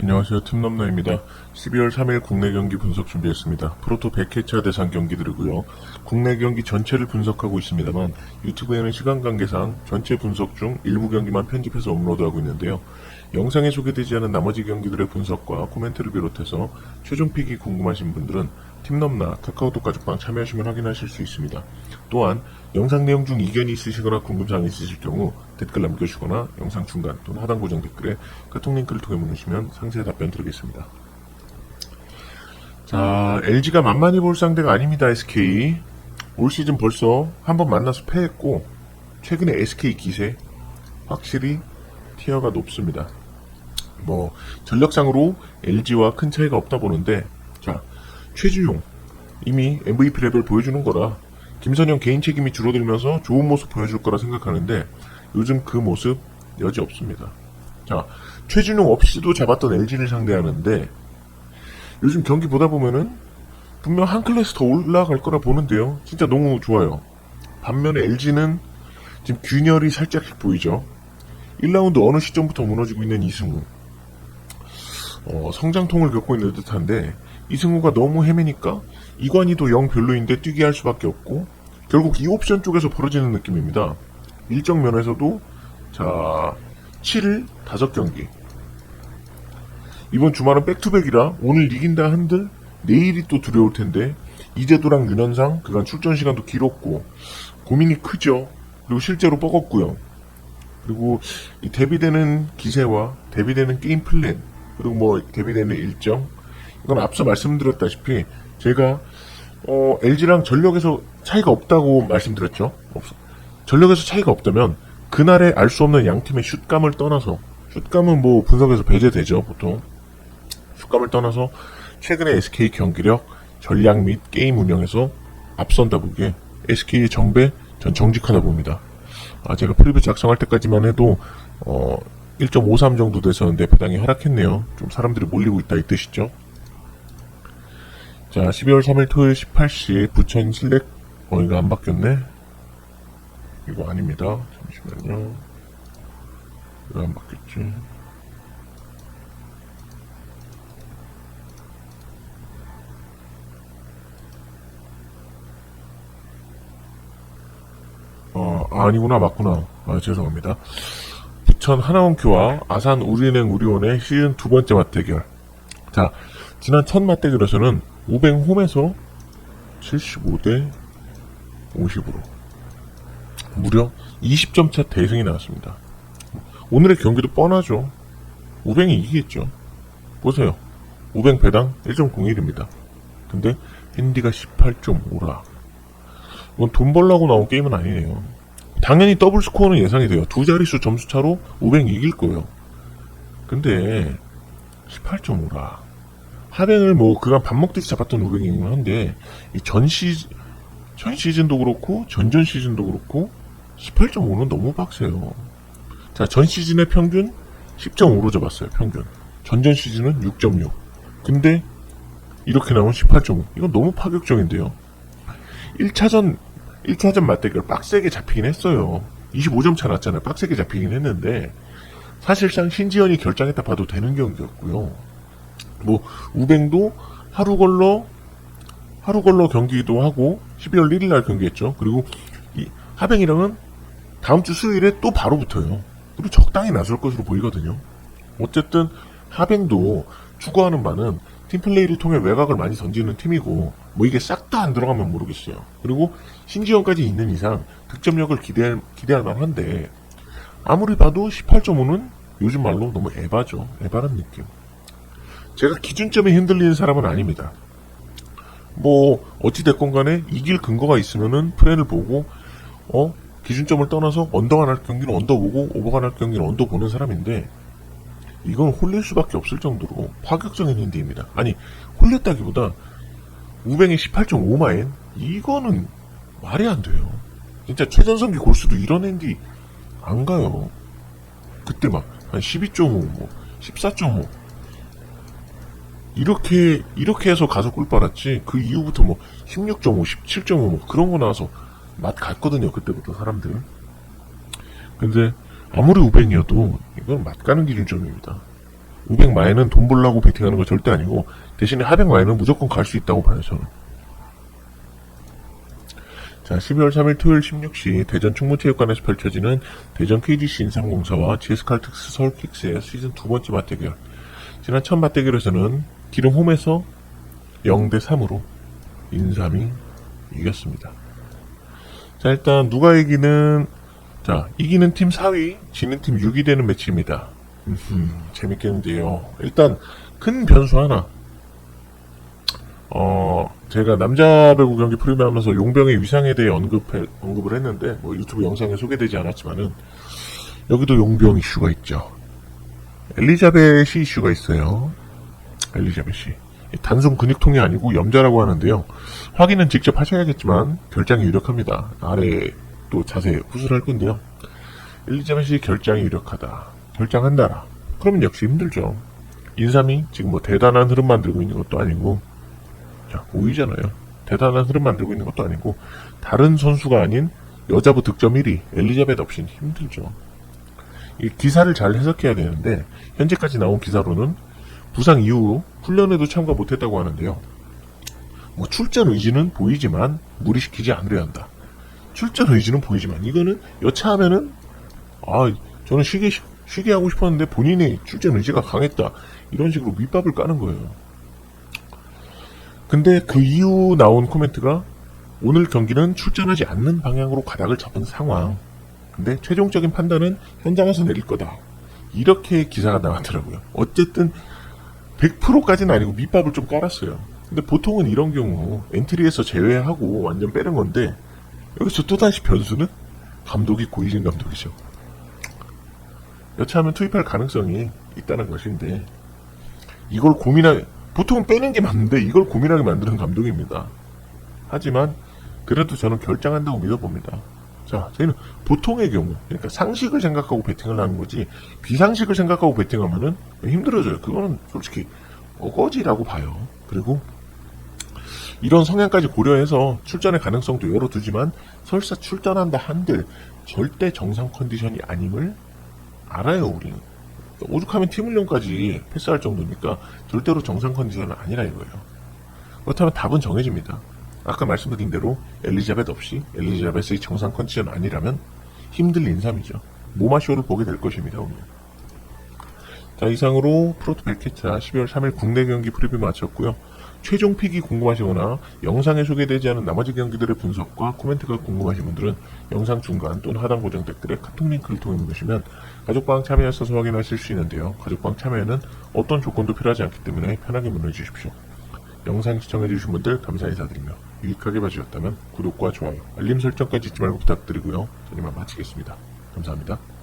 안녕하세요. 팀넘너입니다. 12월 3일 국내 경기 분석 준비했습니다. 프로토 100회차 대상 경기들이고요. 국내 경기 전체를 분석하고 있습니다만 유튜브에는 시간 관계상 전체 분석 중 일부 경기만 편집해서 업로드하고 있는데요. 영상에 소개되지 않은 나머지 경기들의 분석과 코멘트를 비롯해서 최종 픽이 궁금하신 분들은 팀넘나 카카오톡 가족방 참여하시면 확인하실 수 있습니다. 또한 영상 내용 중 이견이 있으시거나 궁금사항이 있으실 경우 댓글 남겨주시거나 영상 중간 또는 하단 고정 댓글에 카톡 링크를 통해 보내주시면 상세히 답변 드리겠습니다. 자, LG가 만만히 볼 상대가 아닙니다, SK. 올 시즌 벌써 한 번 만나서 패했고, 최근에 SK 기세, 확실히 티어가 높습니다. 뭐, 전력상으로 LG와 큰 차이가 없다 보는데, 자, 최준용. 이미 MVP 레벨 보여주는 거라, 김선영 개인 책임이 줄어들면서 좋은 모습 보여줄 거라 생각하는데, 요즘 그 모습 여지 없습니다. 자, 최준용 없이도 잡았던 LG를 상대하는데, 요즘 경기 보다 보면은 분명 한 클래스 더 올라갈 거라 보는데요. 진짜 너무 좋아요. 반면에 LG는 지금 균열이 살짝 보이죠. 1라운드 어느 시점부터 무너지고 있는 이승우. 어, 성장통을 겪고 있는 듯한데 이승우가 너무 헤매니까 이관희도 영 별로인데 뛰게 할 수밖에 없고 결국 이 옵션 쪽에서 벌어지는 느낌입니다. 일정 면에서도 자 7일 5경기 이번 주말은 백투백이라 오늘 이긴다 한들 내일이 또 두려울 텐데 이재도랑 윤현상 그간 출전 시간도 길었고 고민이 크죠. 그리고 실제로 뻐겁고요. 그리고 이 대비되는 기세와 대비되는 게임 플랜 그리고 뭐 대비되는 일정 이건 앞서 말씀드렸다시피 제가 어, LG랑 전력에서 차이가 없다고 말씀드렸죠. 없- 전력에서 차이가 없다면 그날에 알 수 없는 양 팀의 슛감을 떠나서 슛감은 뭐 분석에서 배제되죠 보통 슛감을 떠나서 최근의 SK 경기력, 전략 및 게임 운영에서 앞선다 보기에 SK의 정배 전 정직하다 봅니다. 아, 제가 프리뷰 작성할 때까지만 해도 어, 1.53 정도 됐었는데 배당이 하락했네요. 좀 사람들이 몰리고 있다 이 뜻이죠. 자, 12월 3일 토요일 18시 부천 실렉 어 이거 안 바뀌었네. 이거 아닙니다. 잠시만요. 이거 안 바뀌었지. 어, 아니구나, 맞구나. 아, 죄송합니다. 부천 하나원큐와 아산 우리은행 우리원의 시즌 두 번째 맞대결. 자, 지난 첫 맞대결에서는 우뱅 홈에서 75대 50으로 무려 20점 차 대승이 나왔습니다. 오늘의 경기도 뻔하죠. 우뱅이 이기겠죠. 보세요. 우뱅 배당 1.01입니다. 근데 핸디가 18.5라. 이건 돈 벌라고 나온 게임은 아니네요. 당연히 더블 스코어는 예상이 돼요. 두 자릿수 점수 차로 500 이길 거예요. 근데 18.5라. 하뱅을 뭐 그간 밥 먹듯이 잡았던 500이긴 한데 이전 시즌 전 시즌도 그렇고 전전 시즌도 그렇고 18.5는 너무 빡세요. 자, 전 시즌의 평균 10.5로 잡았어요. 평균. 전전 시즌은 6.6. 근데 이렇게 나오면 18.5. 이건 너무 파격적인데요. 1차전 1차전 맞대결 빡세게 잡히긴 했어요. 25점 차 났잖아요. 빡세게 잡히긴 했는데 사실상 신지현이 결정했다 봐도 되는 경기였고요. 뭐 우뱅도 하루 걸러 하루 걸러 경기도 하고 12월 1일 날 경기했죠. 그리고 이 하뱅이랑은 다음 주 수요일에 또 바로 붙어요. 그리고 적당히 나설 것으로 보이거든요. 어쨌든 하뱅도 추구하는 바는 팀플레이를 통해 외곽을 많이 던지는 팀이고 뭐 이게 싹 다 안 들어가면 모르겠어요. 그리고 신지원까지 있는 이상 득점력을 기대할, 기대할 만한데 아무리 봐도 18.5는 요즘 말로 너무 에바죠. 에바란 느낌. 제가 기준점에 흔들리는 사람은 아닙니다. 뭐 어찌됐건 간에 이길 근거가 있으면은 플랜을 보고 어 기준점을 떠나서 언더가 날 경기는 언더 보고 오버가 날 경기는 언더 보는 사람인데 이건 홀릴 수밖에 없을 정도로 파격적인 핸디입니다. 아니 홀렸다기보다 우뱅의 18.5마인 이거는 말이 안 돼요. 진짜 최전성기 골수도 이런 핸디 안 가요. 그때 막 한 12.5, 뭐 14.5 이렇게 이렇게 해서 가서 꿀 빨았지 그 이후부터 뭐 16.5, 17.5 뭐 그런 거 나와서 맛 갔거든요 그때부터 사람들. 근데 아무리 우뱅이어도 이건 맛 가는 기준점입니다. 500 마이는 돈 벌라고 베팅하는 거 절대 아니고 대신에 하백 마이는 무조건 갈 수 있다고 봐요 저는. 자, 12월 3일 토요일 16시 대전 충무체육관에서 펼쳐지는 대전 KGC 인삼공사와 GS칼텍스 서울킥스의 시즌 두 번째 맞대결. 지난 첫 맞대결에서는 기름 홈에서 0대 3으로 인삼이 이겼습니다. 자, 일단 누가 이기는 자, 이기는 팀 4위, 지는 팀 6위 되는 매치입니다. 음흠, 재밌겠는데요. 일단 큰 변수 하나. 어, 제가 남자 배구 경기 프리미어 하면서 용병의 위상에 대해 언급해, 언급을 했는데, 뭐 유튜브 영상에 소개되지 않았지만은, 여기도 용병 이슈가 있죠. 엘리자벳이 이슈가 있어요. 엘리자벳이. 단순 근육통이 아니고 염자라고 하는데요. 확인은 직접 하셔야겠지만, 결장이 유력합니다. 아래 또 자세히 후술할 건데요. 엘리자벳이 결장이 유력하다. 결장한다라. 그러면 역시 힘들죠. 인삼이 지금 뭐 대단한 흐름 만들고 있는 것도 아니고, 자, 5위잖아요. 대단한 흐름 만들고 있는 것도 아니고, 다른 선수가 아닌 여자부 득점 1위, 엘리자벳 없이는 힘들죠. 이 기사를 잘 해석해야 되는데, 현재까지 나온 기사로는 부상 이후 훈련에도 참가 못했다고 하는데요. 뭐 출전 의지는 보이지만 무리시키지 않으려 한다. 출전 의지는 보이지만 이거는 여차하면은 아 저는 쉬게 쉬게 하고 싶었는데 본인의 출전 의지가 강했다 이런 식으로 밑밥을 까는 거예요. 근데 그 이후 나온 코멘트가 오늘 경기는 출전하지 않는 방향으로 가닥을 잡은 상황. 근데 최종적인 판단은 현장에서 내릴 거다. 이렇게 기사가 나왔더라고요. 어쨌든 100%까지는 아니고 밑밥을 좀 깔았어요. 근데 보통은 이런 경우 엔트리에서 제외하고 완전 빼는 건데 여기서 또다시 변수는 감독이 고이진 감독이죠. 여차하면 투입할 가능성이 있다는 것인데 이걸 고민하 보통은 빼는 게 맞는데 이걸 고민하게 만드는 감독입니다. 하지만 그래도 저는 결정한다고 믿어봅니다. 자, 저희는 보통의 경우, 그러니까 상식을 생각하고 베팅을 하는 거지, 비상식을 생각하고 베팅하면은 힘들어져요. 그거는 솔직히 어거지라고 봐요. 그리고 이런 성향까지 고려해서 출전의 가능성도 열어두지만 설사 출전한다 한들 절대 정상 컨디션이 아님을 알아요, 우리는. 오죽하면 팀 훈련까지 패스할 정도니까 절대로 정상 컨디션은 아니라 이거예요. 그렇다면 답은 정해집니다. 아까 말씀드린 대로 엘리자벳 없이 엘리자벳의 정상 컨디션 아니라면 힘들 인삼이죠. 모마쇼를 보게 될 것입니다, 오늘. 자, 이상으로 프로토 100회차 12월 3일 국내 경기 프리뷰 마쳤고요. 최종 픽이 궁금하시거나 영상에 소개되지 않은 나머지 경기들의 분석과 코멘트가 궁금하신 분들은 영상 중간 또는 하단 고정 댓글에 카톡 링크를 통해 누르시면 가족방 참여하셔서 확인하실 수 있는데요. 가족방 참여에는 어떤 조건도 필요하지 않기 때문에 편하게 문의해 주십시오. 영상 시청해주신 분들 감사 인사드리며 유익하게 봐주셨다면 구독과 좋아요, 알림 설정까지 잊지 말고 부탁드리고요. 저는 이만 마치겠습니다. 감사합니다.